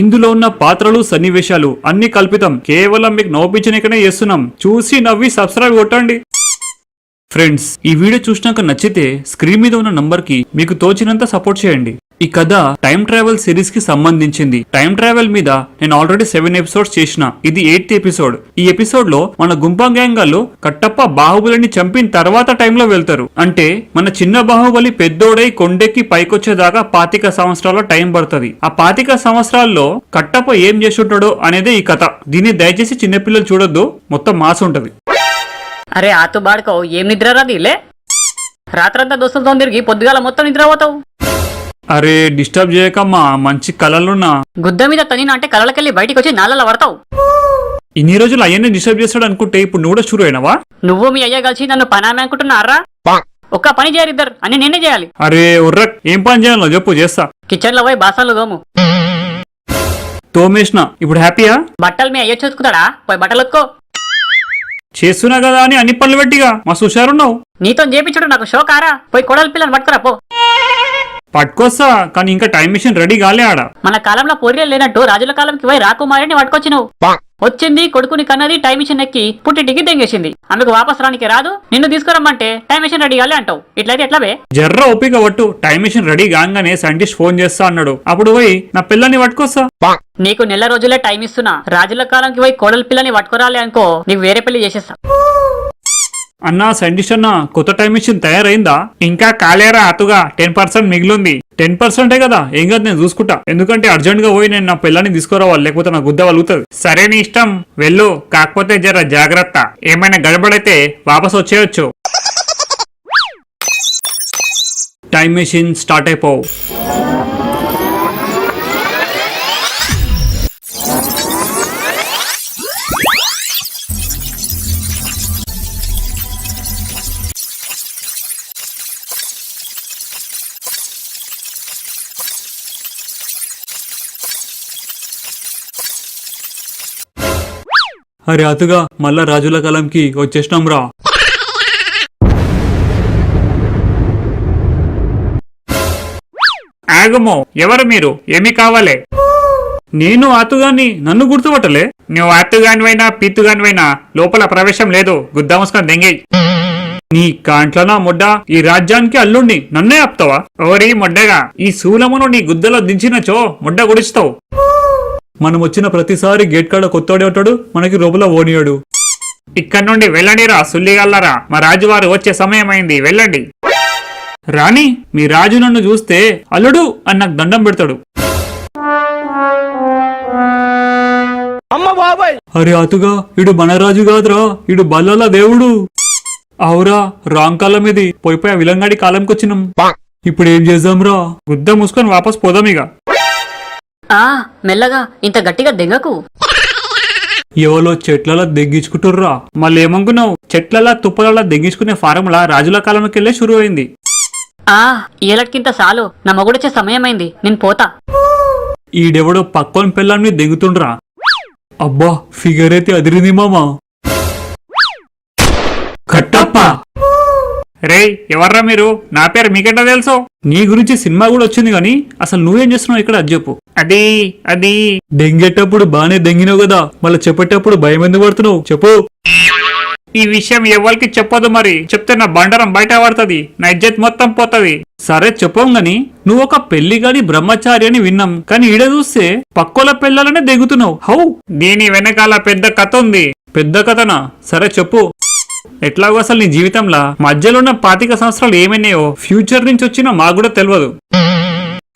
ఇందులో ఉన్న పాత్రలు సన్నివేశాలు అన్ని కల్పితం. కేవలం మీకు నవ్వించనికనే చేస్తున్నాం. చూసి నవ్వి సబ్స్క్రైబ్ కొట్టండి. ఫ్రెండ్స్ ఈ వీడియో చూసినాక నచ్చితే స్క్రీన్ మీద ఉన్న నంబర్కి మీకు తోచినంత సపోర్ట్ చేయండి. ఈ కథ టైం ట్రావెల్ సిరీస్కి సంబంధించింది. టైం ట్రావెల్ మీద నేను ఆల్రెడీ సెవెన్ ఎపిసోడ్స్ చేసిన. ఇది ఎయిత్ ఎపిసోడ్. ఈ ఎపిసోడ్లో మన గుంపా గ్యాంగాలు కట్టప్ప బాహుబలిని చంపిన తర్వాత టైంలో వెళ్తారు. అంటే మన చిన్న బాహుబలి పెద్దోడై కొండెక్కి పైకొచ్చేదాకా పాతిక సంవత్సరాల టైం పడుతుంది. ఆ పాతిక సంవత్సరాల్లో కట్టప్ప ఏం చేస్తుంటాడో అనేదే ఈ కథ. దీన్ని దయచేసి చిన్నపిల్లలు చూడొద్దు. మొత్తం మాస్ ఉంటది. అరే ఆతో బాడుకో. ఏం నిద్ర రాది రాత్రంతా దోస్తులతో తిరిగి పొద్దుగాల మొత్తం నిద్రపోతావు? అరే డిస్టర్బ్ చేయకమ్మా మంచి కళలున్నా గుద్ద మీద తనిన అంటే కళ్ళకెళ్ళి బయటికి వచ్చి నాళ్ళ పడతావు ఇన్ని రోజులు అయ్యనే డిస్టర్బ్ చేస్తాడు అనుకుంటే ఇప్పుడు నువ్వు కూడా షురు అయినావా? నువ్వు మీ అయ్య కలిసి నన్ను పనామే అనుకుంటున్నారా ఒక్క పని చేయరు ఇద్దరు అని నేనే చేయాలి. అరే ఉర్ర ఏం పని చేయాలో చెప్పు చేస్తా. కిచెన్లో పోయి బాసాలు దోము తోమేసిన ఇప్పుడు హ్యాపీయా? బట్టలు మీ అయ్య చూసుకుంటాడా పోయి బట్టలు ఒత్తుకో చేస్తున్నా కదా అని అన్ని పనులు పెట్టిగా. మా హుషారున్నావు నీతో చేపించుడు నాకు షోకారా? పోయి కొడల పిల్లని పట్టుకురా పో. పట్టుకొస్తా కానీ ఇంకా టైం మిషన్ రెడీ కాలే ఆడ. మన కాలంలో పోరియలు లేనట్టు రాజుల కాలంకి పోయి రాకుమారిని పట్టుకొచ్చి నువ్వు వచ్చింది కొడుకుని కన్నది టైం మిషన్ ఎక్కి పుట్టింటికి దెంగేసింది ఆమెకు వాపస్ రానికి రాదు నిన్ను తీసుకురమ్మంటే టైం మిషన్ రెడీ కాలే అంటావు. ఇట్లయితే ఎట్లా బే? జర్ర ఓపిక పట్టు టైం మిషన్ రెడీ కాగానే సైంటిస్ట్ ఫోన్ చేస్తా అన్నాడు. అప్పుడు పోయి నా పిల్లని పట్టుకొస్తా. నీకు నెల రోజులే టైం ఇస్తున్నా. రాజుల కాలంకి పోయి కోడల పిల్లని పట్టుకురాలి అనుకో నీకు వేరే పెళ్ళి చేసేస్తా. అన్నా సైంటిస్ట్ అన్న కొత్త టైం మిషన్ తయారైందా? ఇంకా కాలేరా అతుగా? టెన్ పర్సెంట్ మిగిలింది. టెన్ పర్సెంటే కదా? ఏం కాదు నేను చూసుకుంటా. ఎందుకంటే అర్జెంట్గా పోయి నేను నా పిల్లని తీసుకురావాలి లేకపోతే నా గుద్ద వలుగుతుంది. సరే నీ ఇష్టం. వెళ్ళు. కాకపోతే జర జాగ్రత్త. ఏమైనా గడబడైతే వాపస్ వచ్చేయచ్చు. టైం మెషిన్ స్టార్ట్ అయిపోవు. అరే అతుగా మళ్ళా రాజుల కాలంకి వచ్చేసినాం రా. ఆగమో ఎవరు మీరు? ఏమి కావాలి? నేను ఆతుగాని నన్ను గుర్తుపట్టలే? నువ్వు ఆతుగానివైనా పీతుగానివైనా లోపల ప్రవేశం లేదు. గుద్దాముసుకొని దెంగేయ్. నీ కాంట్లనా ముడ్డ ఈ రాజ్యానికి అల్లుండి నన్నే ఆపుతావా? ఓరి మొడ్డగా ఈ శూలమును నీ గుద్దలో దించినచో ముడ్డ గుడిస్తావు. మనం వచ్చిన ప్రతిసారి గేట్ కాడ కొత్తోడే ఉంటాడు మనకి లోపల ఓనియాడు ఇక్కడ నుండి వెళ్ళండిరా సుల్లిగల్లరా మా రాజువారు వచ్చే సమయమైంది వెళ్ళండి. రాణి మీ రాజు నన్ను చూస్తే అల్లుడు అని నాకు దండం పెడతాడు. అరే అతుగా ఇడు మన రాజు కాదురా ఇడు బల్లల దేవుడు. అవురా రాంగ్ కాలం ఇది పోయిపోయి విలంగాడి కాలంకి వచ్చినాం ఇప్పుడు ఏం చేద్దాంరా? గుద్ద మూసుకొని వాపస్ పోదాం ఇక. ఆ మెల్లగా ఇంత గట్టిగా దెంగకు. ఎవలో చెట్లలో దెగ్గించుకుంటుర్రా మళ్ళీ ఏమనుకున్నావు చెట్లలా తుప్పలలా దెగ్గించుకునే ఫార్ములా రాజుల కాలంకెళ్ళే షురు అయింది ఆ ఏలటికింత సాలు నా మొగుడొచ్చే సమయమైంది నేను పోతా. ఈడెవడో పక్కన పిల్లాన్ని దెంగుతుండ్రా? అబ్బా ఫిగర్ అయితే అదిరింది మామా. కట్టప్ప! రే ఎవర్రా మీరు? నా పేరు మీకెట్టా తెలుసు? నీ గురించి సినిమా కూడా వచ్చింది కానీ అసలు నువ్వేం చేస్తున్నావు ఇక్కడ? అది చెప్పు. అది అది. దెంగేటప్పుడు బానే దెంగినావు కదా మళ్ళీ చెప్పేటప్పుడు భయం ఎందుకు పడుతున్నావు? చెప్పు. ఈ విషయం ఎవరికి చెప్పదు మరి. చెప్తే నా బండారం బయట పడుతుంది నా ఇజ్జత్ మొత్తం పోతది. సరే చెప్పం గాని నువ్వు ఒక పెళ్ళి గాని బ్రహ్మచారి అని విన్నాం. కానీ ఈడ చూస్తే పక్కోల పిల్లలనే దిగుతున్నావు. హౌ? దీని వెనకాల పెద్ద కథ ఉంది. పెద్ద కథనా? సరే చెప్పు. ఎట్లాగో అసలు నీ జీవితంలో? మధ్యలో ఉన్న పాతిక సంవత్సరాలు ఏమైనాయో? ఫ్యూచర్ నుంచి వచ్చినా మాకు కూడా తెలియదు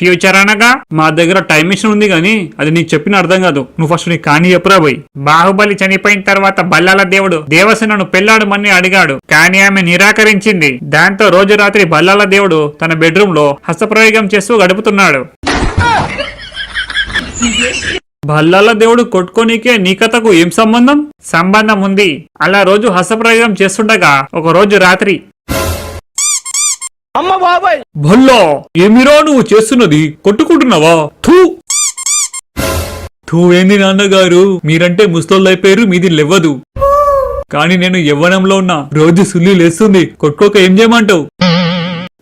ఫ్యూచర్ అనగా మా దగ్గర టైం మిషన్ ఉంది కానీ అది నీకు చెప్పిన అర్థం కాదు. నువ్వు ఫస్ట్ నీ కానీ చెప్పురా పోయి బాహుబలి చనిపోయిన తర్వాత బల్లాల దేవుడు దేవసేనను పెళ్ళాడమని అడిగాడు. కానీ ఆమె నిరాకరించింది. దాంతో రోజు రాత్రి బల్లాల దేవుడు తన బెడ్రూమ్లో హస్తప్రయోగం చేస్తూ గడుపుతున్నాడు. బల్లాల దేవుడు కొట్టుకోనీకే నీ కథకు ఏం సంబంధం? సంబంధం ఉంది. అలా రోజు హస్తప్రయోగం చేస్తుండగా ఒక రోజు రాత్రి. భల్లో ఏమిరా నువ్వు చేస్తున్నది? కొట్టుకుంటున్నావా? థూ! థూ ఏంది నాన్నగారు? మీరంటే ముస్తోళ్ళైపోయారు మీది లెవ్వదు. కానీ నేను యవ్వనంలో ఉన్నా. రోజు సుల్లి లేస్తుంది. కొట్టుకోక ఏం చేయమంటావు?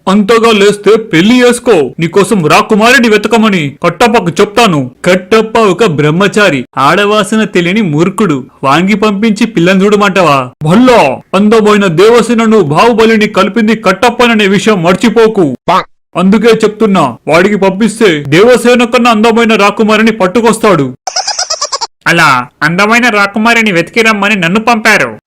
అంతగా లేస్తే పెళ్ళి చేసుకో. నీకోసం రాకుమారిని వెతకమని కట్టప్పకు చెప్తాను. కట్టప్ప ఒక బ్రహ్మచారి ఆడవాసన తెలియని మూర్ఖుడు. వాంగి పంపించి పిల్లని చూడమంటావా? భల్లా అందమైన దేవసేనను బాహుబలిని కలిపింది కట్టప్పననే విషయం మర్చిపోకు. అందుకే చెప్తున్నా వాడికి పంపిస్తే దేవసేన కన్నా అందమైన రాకుమారిని పట్టుకొస్తాడు. అలా అందమైన రాకుమారిని వెతికి రమ్మని నన్ను పంపారు.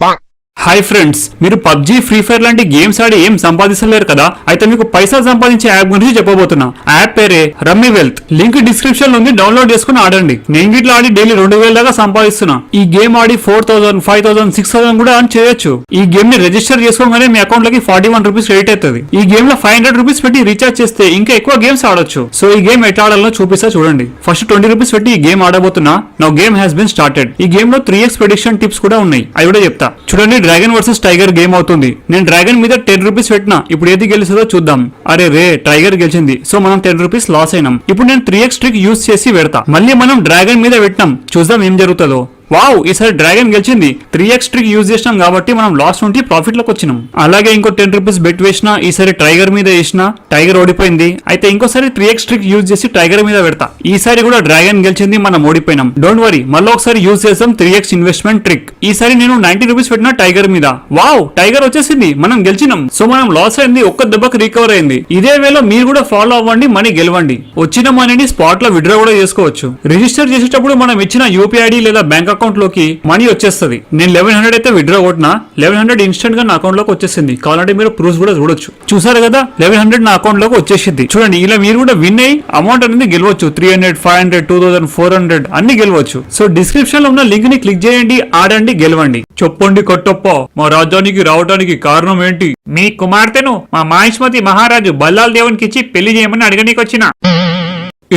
హాయ్ ఫ్రెండ్స్ మీరు పబ్జీ ఫ్రీ ఫైర్ లాంటి గేమ్స్ ఆడి ఏం సంపాదించలేరు కదా? అయితే మీకు పైసలు సంపాదించే యాప్ గురించి చెప్పబోతున్నా. యాప్ పేరే రమ్మీ వెల్త్ లింక్ డిస్క్రిప్షన్లో ఉంది డౌన్లోడ్ చేసుకుని ఆడండి. నేను గిట్లా ఆడి డైలీ రెండు వేల దాకా సంపాదిస్తున్నా. ఈ గేమ్ ఆడి four thousand five thousand six thousand కూడా అని చేయొచ్చు. ఈ గేమ్ని రిజిస్టర్ చేసుకోగానే మీ అకౌంట్లోకి ఫార్టీ వన్ రూపీస్ క్రెడిట్ అవుతుంది. ఈ గేమ్లో ఫైవ్ హండ్రెడ్ రూపీస్ పెట్టి రీఛార్జ్ చేస్తే ఇంకా ఎక్కువ గేమ్స్ ఆడొచ్చు. సో ఈ గేమ్ ఎట్లా ఆడాలో చూపిస్తా చూడండి. ఫస్ట్ ట్వంటీ రూపీస్ పెట్టి ఈ గేమ్ ఆడబోతున్నా. నా గేమ్ హ్యాస్ బిన్ స్టార్టెడ్ ఈ గేమ్లో త్రీ ఎక్స్ ప్రెడిక్షన్ టిప్స్ కూడా ఉన్నాయి. అవి కూడా చెప్తా. చూడండి డ్రాగన్ వర్సెస్ టైగర్ గేమ్ అవుతుంది. నేను డ్రాగన్ మీద టెన్ రూపీస్ పెట్టినా. ఇప్పుడు ఏది గెలుస్తుందో చూద్దాం. అరే రే టైగర్ గెలిచింది. సో మనం టెన్ రూపీస్ లాస్ అయినాం. ఇప్పుడు నేను త్రీ ఎక్స్ ట్రిక్ యూస్ చేసి పెడతా. మళ్ళీ మనం డ్రాగన్ మీద పెట్టినాం. చూద్దాం ఏం జరుగుతుందో. వావ్ ఈసారి డ్రాగన్ గెలిచింది. త్రీ ఎక్స్ ట్రిక్ యూజ్ చేసినాం కాబట్టి మనం లాస్ నుండి ప్రాఫిట్లోకి వచ్చినాం. అలాగే ఇంకో టెన్ రూపీస్ బెట్ వేసిన ఈసారి టైగర్ మీద వేసిన టైగర్ ఓడిపోయింది. అయితే ఇంకోసారి త్రీ ఎక్స్ ట్రిక్ యూజ్ చేసి టైగర్ మీద పెడతా. ఈసారి కూడా డ్రాగన్ గెలిచింది మనం ఓడిపోయినాం. డోంట్ వరీ మళ్ళీ ఒకసారి యూజ్ చేసాం త్రీ ఎక్స్ ఇన్వెస్ట్మెంట్ ట్రిక్ ఈసారి నేను నైన్టీ రూపీస్ పెట్టిన టైగర్ మీద. వావ్ టైగర్ వచ్చేసింది మనం గెలిచినాం. సో మనం లాస్ అయింది ఒక్క దెబ్బకి రికవర్ అయింది. ఇదే వేలో మీరు కూడా ఫాలో అవ్వండి మనీ గెలవండి. వచ్చిన మనీని స్పాట్లో విడ్రా కూడా చేసుకోవచ్చు. రిజిస్టర్ చేసేటప్పుడు మనం ఇచ్చిన యూపీఐ ఐడి లేదా బ్యాంక్ అకౌంట్లోకి మనీ వచ్చేస్తుంది. నేను లెవెన్ హండ్రెడ్ అయితే విడ్రా కొట్టినా లెవెన్ హండ్రెడ్ ఇన్స్టెంట్గా నా అకౌంట్లోకి వచ్చేసింది. కావాలంటే మీరు ప్రూఫ్ కూడా చూడొచ్చు. చూసారు కదా లెవెన్ హండ్రెడ్ నా అకౌంట్లోకి వచ్చేసింది. చూడండి ఇలా మీరు కూడా విన్ అయ్యి అమౌంట్ అనేది గెలవచ్చు. Three hundred five hundred two thousand four hundred అన్ని గెలవచ్చు. సో డిస్క్రిప్షన్లో ఉన్న లింక్ని క్లిక్ చేయండి ఆడండి గెలవండి. చెప్పండి కొట్టప్ప మా రాజ్యానికి రావడానికి కారణం ఏంటి? మీ కుమార్తెను మా మాహిష్మతి మహారాజు బల్లాల్ దేవునికి ఇచ్చి పెళ్ళి చేయమని అడగనీకి వచ్చిన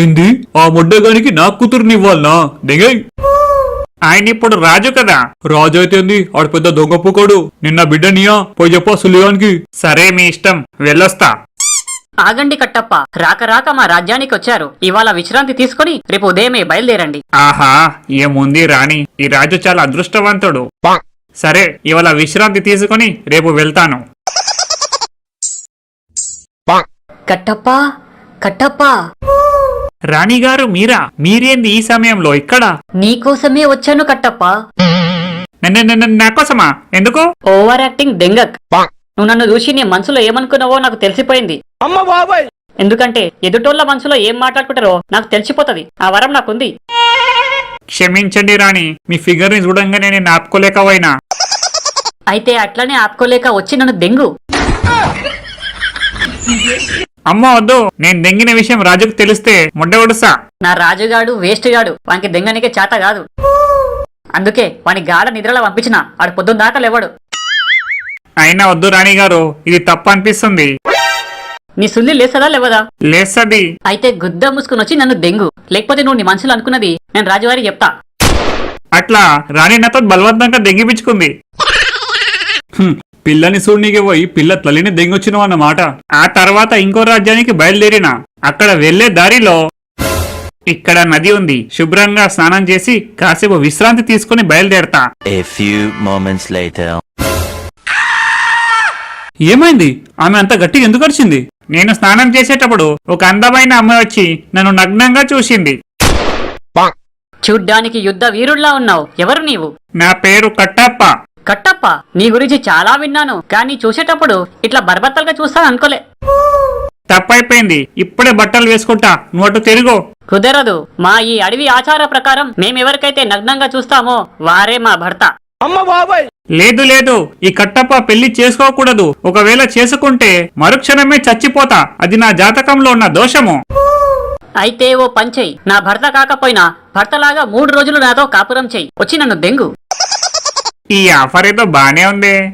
ఏంది? ఆ ముడ్డగానికి నా కూతురునివ్వాలనా దిగై ఆయన ఇప్పుడు రాజు కదా. రాజు అయితే ఆడు పెద్ద దొంగ పుకోడు. నిన్న బిడ్డనియా? పోయి చెప్పా సులియానికి సరే మీ ఇష్టం. వెళ్ళొస్తా. ఆగండి కట్టప్ప. రాక రాక మా రాజ్యానికి వచ్చారు. ఇవాళ విశ్రాంతి తీసుకుని రేపు ఉదయమే బయలుదేరండి. ఆహా ఏముంది రాణి. ఈ రాజు చాలా అదృష్టవంతుడు. సరే ఇవాళ విశ్రాంతి తీసుకుని రేపు వెళ్తాను. కట్టప్ప కట్టప్ప. రాణిగారు మీరా? మీరేంది ఈ సమయంలో ఇక్కడ? నీకోసమే వచ్చాను కట్టప్ప. నన్ను- నన్ను- నా కోసమా? ఎందుకు? ఓవర్ యాక్టింగ్ దెంగక్ నువ్వు నన్ను చూసి నీ మనసులో ఏమనుకున్నావో నాకు తెలిసిపోయింది. ఎందుకంటే ఎదుటోళ్ళ మనసులో ఏం మాట్లాడుకుంటారో నాకు తెలిసిపోతది. ఆ వరం నాకుంది. క్షమించండి రాణి మీ ఫిగర్ని చూడంగానే నేను ఆపుకోలేకపోయినా. అయితే అట్లనే ఆపుకోలేక వచ్చి నన్ను దెంగు అమ్మ వద్దు నేను దెంగిన విషయం రాజుకు తెలిస్తే ముడ్డ ఒడుసా నా రాజుగాడు వేస్ట్ గాడు వానికి దెంగనికే చేత కాదు. అందుకే వాని గాఢ నిద్రలో పంపించిన ఆడు పొద్దున్న దాకా లేవాడు. అయినా వద్దు రాణి గారు ఇది తప్పు అనిపిస్తుంది. నీ సుల్లి లేసదా లేవదా? లేస్తది. అయితే గుద్ద మూసుకుని వచ్చి నన్ను దెంగు. లేకపోతే నువ్వు నీ మనసులో అనుకున్నది నేను రాజువారి చెప్తా. అట్లా రాణి నాతో బలవంతంగా దెంగిపించుకుంది. పిల్లని చూడనీకి పోయి పిల్ల తల్లిని దెంగొచ్చినావు అన్నమాట. ఆ తర్వాత ఇంకో రాజ్యానికి బయలుదేరిన. అక్కడ వెళ్ళే దారిలో ఇక్కడ నది ఉంది. శుభ్రంగా స్నానం చేసి కాసేపు విశ్రాంతి తీసుకుని బయలుదేరతా. ఏమైంది? ఆమె అంత గట్టిగా ఎందుకు అరిచింది? నేను స్నానం చేసేటప్పుడు ఒక అందమైన అమ్మాయి వచ్చి నన్ను నగ్నంగా చూసింది. చూడ్డానికి యుద్ధ వీరుల్లా ఉన్నావు. ఎవరు నీవు? నా పేరు కట్టప్ప. కట్టప్ప నీ గురించి చాలా విన్నాను కానీ చూసేటప్పుడు ఇట్లా బర్బత్తలుగా చూస్తాను అనుకోలే. తప్పైపోయింది. ఇప్పుడే బట్టలు వేసుకుంటా. నువ్వు తిరుగు. కుదరదు. మా ఈ అడవి ఆచార ప్రకారం మేమెవరికైతే నగ్నంగా చూస్తామో వారే మా భర్త. లేదు లేదు. ఈ కట్టప్ప పెళ్ళి చేసుకోకూడదు. ఒకవేళ చేసుకుంటే మరుక్షణమే చచ్చిపోతా. అది నా జాతకంలో ఉన్న దోషము. అయితే ఓ పంచెయ్ నా భర్త కాకపోయినా భర్తలాగా మూడు రోజులు నాతో కాపురం చెయ్యి వచ్చి నన్ను దెంగు ఈ ఆఫర్ ఏదో బానే ఉంది.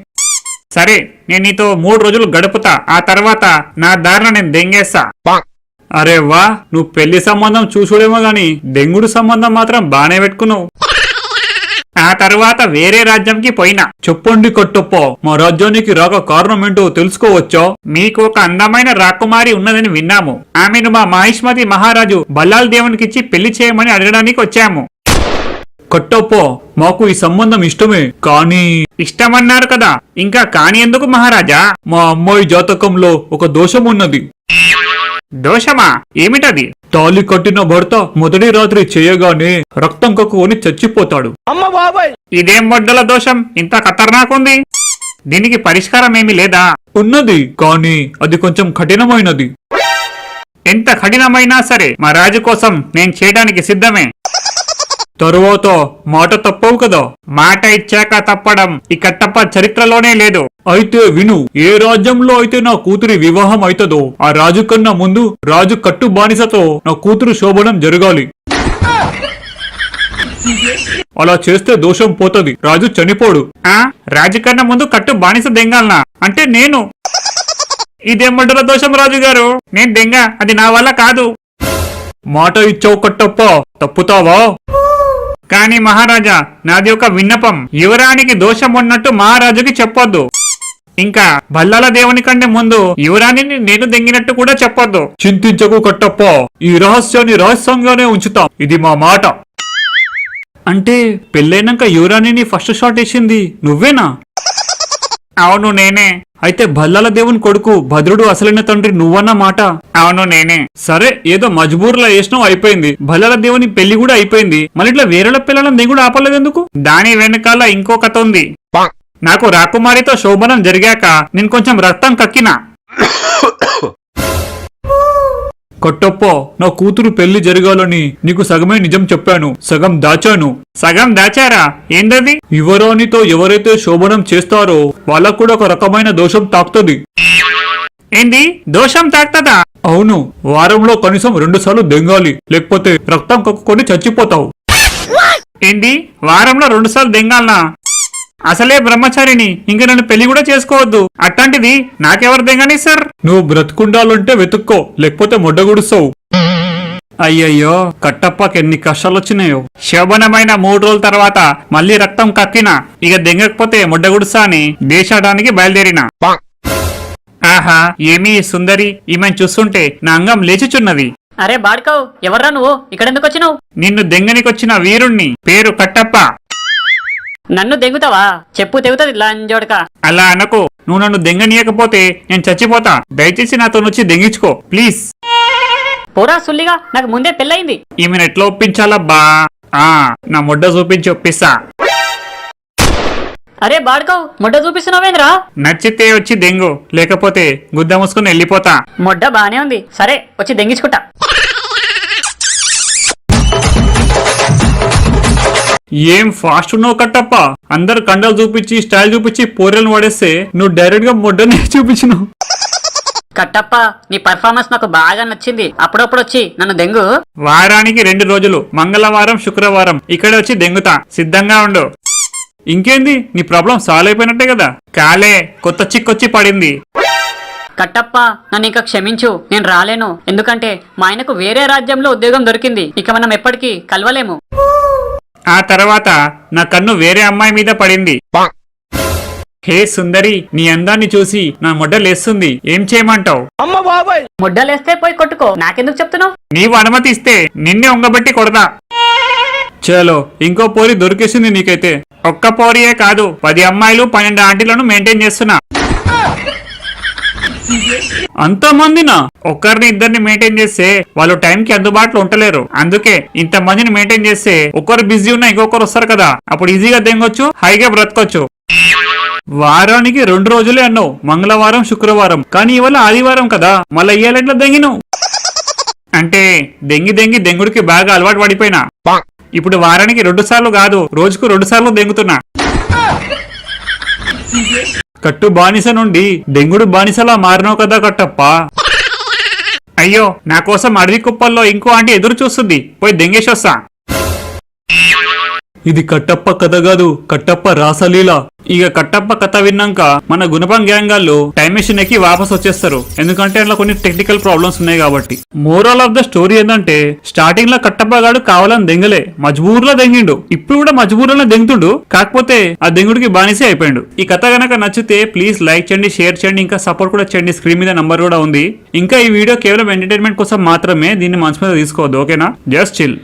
సరే నేను నీతో మూడు రోజులు గడుపుతా. ఆ తర్వాత నా దారిన నేను దెంగేస్తా. అరే వా నువ్వు పెళ్ళి సంబంధం చూసుడేమో గాని దెంగుడు సంబంధం మాత్రం బానే పెట్టుకున్నావు. ఆ తర్వాత వేరే రాజ్యంకి పోయినా. చెప్పండి కట్టప్ప మా రాజ్యానికి రాక కారణం ఏంటో తెలుసుకోవచ్చా? మీకు ఒక అందమైన రాకుమారి ఉన్నదని విన్నాము. ఆమెను మా మహిష్మతి మహారాజు బల్లాల్ దేవునికిచ్చి పెళ్ళి చేయమని అడగడానికి వచ్చాము. కట్టప్ప మాకు ఈ సంబంధం ఇష్టమే కానీ. ఇష్టమన్నారు కదా ఇంకా కాని ఎందుకు మహారాజా? మా అమ్మాయి జాతకంలో ఒక దోషం ఉన్నది. దోషమా? ఏమిటది? తాలి కట్టిన భర్త మొదటి రాత్రి చేయగానే రక్తం కక్కుకొని చచ్చిపోతాడు. ఇదేం బొడ్డల దోషం? ఇంత ఖతర్నాకుంది దీనికి పరిష్కారం ఏమీ లేదా? ఉన్నది కానీ అది కొంచెం కఠినమైనది. ఎంత కఠినమైనా సరే మా రాజు కోసం నేను చేయడానికి సిద్ధమే. తరువాత మాట తప్పవు కదా? మాట ఇచ్చాక తప్పడం ఈ కట్టప్ప చరిత్రలోనే లేదు. అయితే విను ఏ రాజ్యంలో అయితే నా కూతురి వివాహం అవుతుందో ఆ రాజు కన్నా ముందు రాజు కట్టు బానిసతో నా కూతురు శోభనం జరగాలి. అలా చేస్తే దోషం పోతది. రాజు చనిపోడు. ఆ? రాజు కన్నా ముందు కట్టు బానిస దెంగాలనా? అంటే నేను. ఇదేమంటున్న దోషం రాజు గారు నేను దెంగ అది నా వల్ల కాదు. మాట ఇచ్చావు కట్టప్ప తప్పుతావా? కానీ మహారాజా నాది ఒక విన్నపం. యువరానికి దోషం ఉన్నట్టు మహారాజుకి చెప్పొద్దు. ఇంకా భల్లాల దేవుని కంటే ముందు యువరాణిని నేను దెంగినట్టు కూడా చెప్పొద్దు. చింతించకు కట్టప్ప. ఈ రహస్యాన్ని రహస్యంగానే ఉంచుతాం. ఇది మా మాట. అంటే పెళ్ళైనాక యువరాణిని ఫస్ట్ షాట్ వేసింది నువ్వేనా? అవును నేనే. అయితే భల్లాల దేవుని కొడుకు భద్రుడు అసలైన తండ్రి నువ్వన్న మాట? అవును నేనే. సరే ఏదో మజ్బూర్లా వేసినావు అయిపోయింది. భల్లాల దేవుని పెళ్ళి కూడా అయిపోయింది. మళ్ళీ ఇట్లా వేరేల పిల్లలను దిగుడు ఆపలేదు ఎందుకు? దాని వెనకాల ఇంకో కథ ఉంది నాకు రాకుమారితో శోభనం జరిగాక నేను కొంచెం రక్తం కక్కినా. కొట్టప్ప నా కూతురు పెళ్ళి జరగాలని నీకు సగమే నిజం చెప్పాను సగం దాచాను. సగం దాచారా? ఏందది? యువరాణితో ఎవరైతే శోభనం చేస్తారో వాళ్ళకు కూడా ఒక రకమైన దోషం తాకుతుంది. ఏంది? దోషం తాకుతుందా? అవును వారంలో కనీసం రెండు సార్లు దెంగాలి లేకపోతే రక్తం కక్కుకొని చచ్చిపోతావు. ఏంది? వారంలో రెండు సార్లు దెంగాలనా? అసలే బ్రహ్మచారిని ఇంక నన్ను పెళ్ళి కూడా చేసుకోవద్దు. అట్లాంటిది నాకెవరు దెంగని సార్? నువ్వు బ్రతుకుండాలంటే వెతుక్కో లేకపోతే మొడ్డగుడుస్తావు అయ్యయ్యో కట్టప్పకి ఎన్ని కష్టాలు వచ్చినాయో శోభనమైన మూడు రోజుల తర్వాత మళ్ళీ రక్తం కక్కిన ఇక దెంగకపోతే మొడ్డగుడుసా అని దేశాడానికి బయలుదేరిన. ఆహా ఏమీ ఈ సుందరి ఈమెను చూస్తుంటే నా అంగం లేచిచున్నది. అరే బాడ్కవ్ ఎవర్రా నువ్వు? ఇక్కడెందుకు వచ్చినావు నిన్ను దెంగనికొచ్చిన వీరుణ్ణి పేరు కట్టప్ప. నన్ను దెంగుతావా? చెప్పు తెగుతుంది లంజోడక అలా అనకు. నువ్వు నన్ను దెంగనీయకపోతే నేను చచ్చిపోతా. దయచేసి నాతో వచ్చి దెంగించుకో. ప్లీజ్. పోరా సుల్లిగా నాకు ముందే పెళ్ళయింది. ఈమెను ఎట్లా ఒప్పించాలబ్బా? ఆ నా ముడ్డ చూపించి ఒప్పిస్తా. అరే బాడ్కవ్ మొడ్డ చూపిస్తున్నావేంద్రా? నచ్చితే వచ్చి దెంగు లేకపోతే గుద్ద మూసుకుని వెళ్ళిపోతా. మొడ్డ బానే ఉంది. సరే వచ్చి దెంగించుకుంటా. ఏం ఫాస్ట్ ఉన్నావు కట్టప్ప? అందరు కండలు చూపించి స్టైల్ చూపించి పోరెలను పడేస్తే నువ్వు డైరెక్ట్గా ముడ్డనే చూపించినావు. కట్టప్ప నీ పర్ఫార్మెన్స్ నాకు బాగా నచ్చింది. అప్పుడప్పుడు వచ్చి నన్ను దెంగు. వారానికి రెండు రోజులు మంగళవారం శుక్రవారం ఇక్కడ వచ్చి దెంగుతా. సిద్ధంగా ఉండు. ఇంకేంది? నీ ప్రాబ్లం సాల్వ్ అయిపోయినట్టే కదా. కాలే కొత్త చిక్కొచ్చి పడింది. కట్టప్ప నన్ను ఇక క్షమించు. నేను రాలేను. ఎందుకంటే మా ఆయనకు వేరే రాజ్యంలో ఉద్యోగం దొరికింది. ఇక మనం ఎప్పటికీ కలవలేము. ఆ తర్వాత నా కన్ను వేరే అమ్మాయి మీద పడింది. హే సుందరి నీ అందాన్ని చూసి నా మొడ్డ లేస్తుంది ఏం చేయమంటావు? ముడ్డలేస్తే పోయి కొట్టుకో. నాకెందుకు చెప్తున్నావు? నీవు అనుమతిస్తే నిన్నే ఉంగబట్టి కొడదా చలో ఇంకో పోరి దొరికేసింది నీకైతే. ఒక్క పోరియే కాదు పది అమ్మాయిలు పన్నెండు ఆంటీలను మెయింటైన్ చేస్తున్నా. అంతమందినా? ఒక్కరిని ఇద్దరిని మెయింటైన్ చేస్తే వాళ్ళు టైంకి అందుబాటులో ఉండలేరు. అందుకే ఇంత మందిని మెయింటైన్ చేస్తే ఒకరు బిజీ ఉన్నా ఇంకొకరు వస్తారు కదా. అప్పుడు ఈజీగా దెంగొచ్చు హైగా బ్రతకొచ్చు. వారానికి రెండు రోజులే అన్నావు. మంగళవారం శుక్రవారం. కానీ ఇవాళ ఆదివారం కదా. మళ్ళీ ఇయ్యాలెట్లా దెంగినావు? అంటే దెంగి దెంగి దెంగుడికి బాగా అలవాటు పడిపోయినా. ఇప్పుడు వారానికి రెండు సార్లు కాదు రోజుకు రెండు సార్లు దెంగుతున్నా. కట్టు బానిస నుండి డెంగుడు బానిసలా మారినావు కదా కట్టప్ప? అయ్యో నా కోసం అడవి కుప్పల్లో ఇంకో ఆంటీ ఎదురు చూస్తుంది. పోయి దెంగేసి వస్తా ఇది కట్టప్ప కథ కాదు కట్టప్ప రాసలీల. ఇక కట్టప్ప కథ విన్నాక మన గుణపం గ్యాంగ్ గాళ్ళు టైం మెషిన్ ఎక్కి వాపస్ వచ్చేస్తారు. ఎందుకంటే అందులో కొన్ని టెక్నికల్ ప్రాబ్లమ్స్ ఉన్నాయి కాబట్టి. మోరల్ ఆఫ్ ద స్టోరీ ఏంటంటే స్టార్టింగ్లో కట్టప్ప గాడు కావాలని దెంగలే మజ్బూర్లో దెంగిండు. ఇప్పుడు కూడా మజ్బూర్లోనే దెంగుతుండు కాకపోతే ఆ దెంగుడికి బానిసే అయిపోయాడు. ఈ కథ గనక నచ్చితే ప్లీజ్ లైక్ చేయండి షేర్ చేయండి ఇంకా సపోర్ట్ కూడా చేయండి. స్క్రీన్ మీద నంబర్ కూడా ఉంది. ఇంకా ఈ వీడియో కేవలం ఎంటర్టైన్మెంట్ కోసం మాత్రమే దీన్ని మనసు మీద తీసుకోవద్దు ఓకేనా? Just chill.